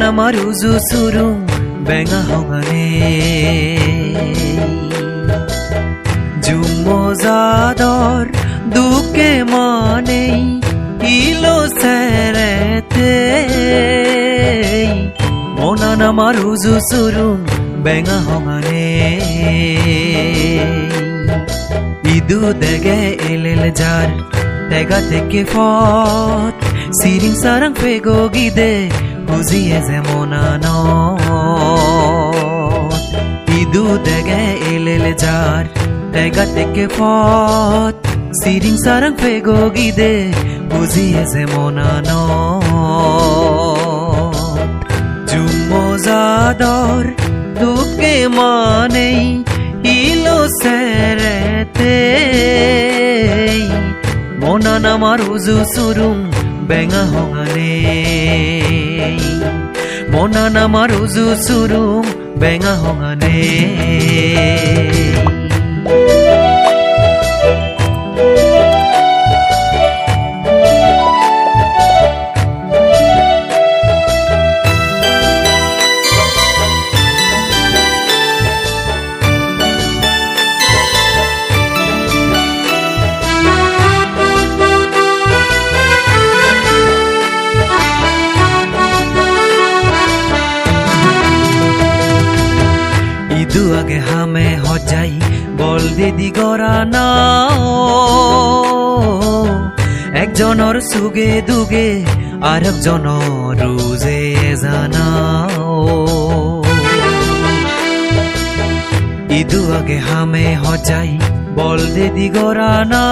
নামার উজু সুরু বেঙা হঙানে জুমজাদর দুকে মানে ইলো সেরেতে মনা নামার উজু সুরু বেঙা হঙানে ইদু দেগে এলেল যার তেগা থেকে ফত সিরিং সারাং ফেগো গিদে বুঝিয়ে যেমন ইদু দেগে এলেল যার তেগা থেকে পথ। সিরিং সারাং ফেগো গিদে, বুঝিয়ে যেমন জুমজাদর দুকে মানেই ইলো সেরেতে। মনা নামার উজু সুরুম বেঙা হঙানে। মনা নামার উজু সুরুম বেঙা হঙানে ইদু আগে হামে হজাই বল দিদি গড়া না একজনের সুগে দুগে আর একজনের রুজে জানাও। ইদু আগে হামে হজাই বল দিদি গড়া না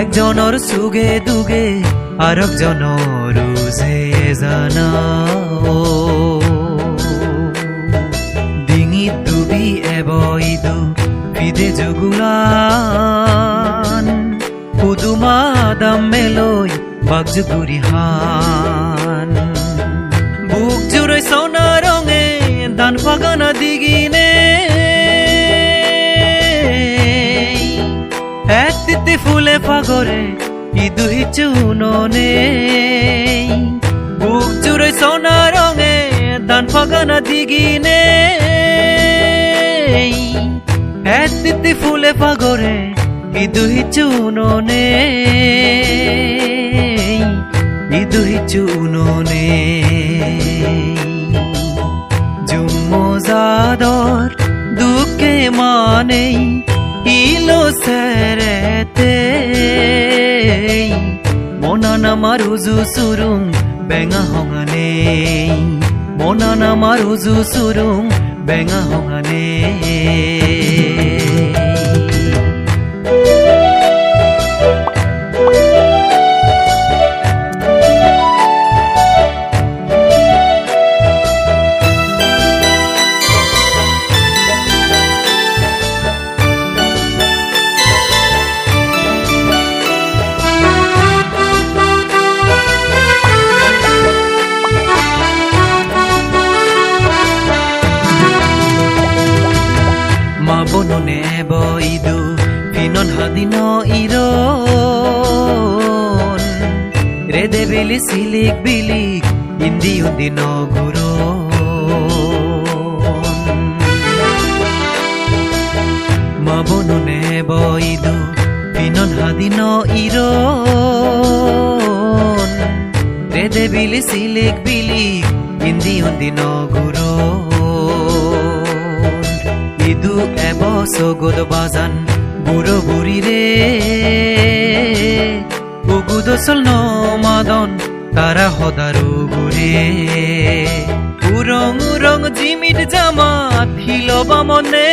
একজনের সুগে দুগে আর একজনের রুজে জানাও। দাম মেলই বাগজুগুরি হান বুক জুড়ে সোনা রঙে দান বাগানা দিগিনে এক তিতি ফুলে ফাগরে ইদু হিচু ননে বুক জুড়ে সোনা রঙে দান ফাগানা দিগিনে এক তিতি ফুলে ফাগরে ইদু হিচু ননে ইদু হিচু ননে জুমজাদর দুঃখে মানে ইলো সেরেতে। মনা নামার উজু সুরুং বেঙা হঙানে। মনা নামার উজু সুরুং বেঙা হঙানে। বননে বইদু পিনন হাদিন ইরন। রেদে বেলি সিলিক বিলিক ইন্দি উন্দি নগুরো মা বননে বইদু পিনন হাদিন ইরন। রেদে বিলি সিলিক বিলিক ইন্দি দু এবস গোদ বাজান, বুড়ো বুড়ি রে। উগুদ সল মাদন তারা হদারু গুরে উরং উরং জিমিট জামা থিল বামনে।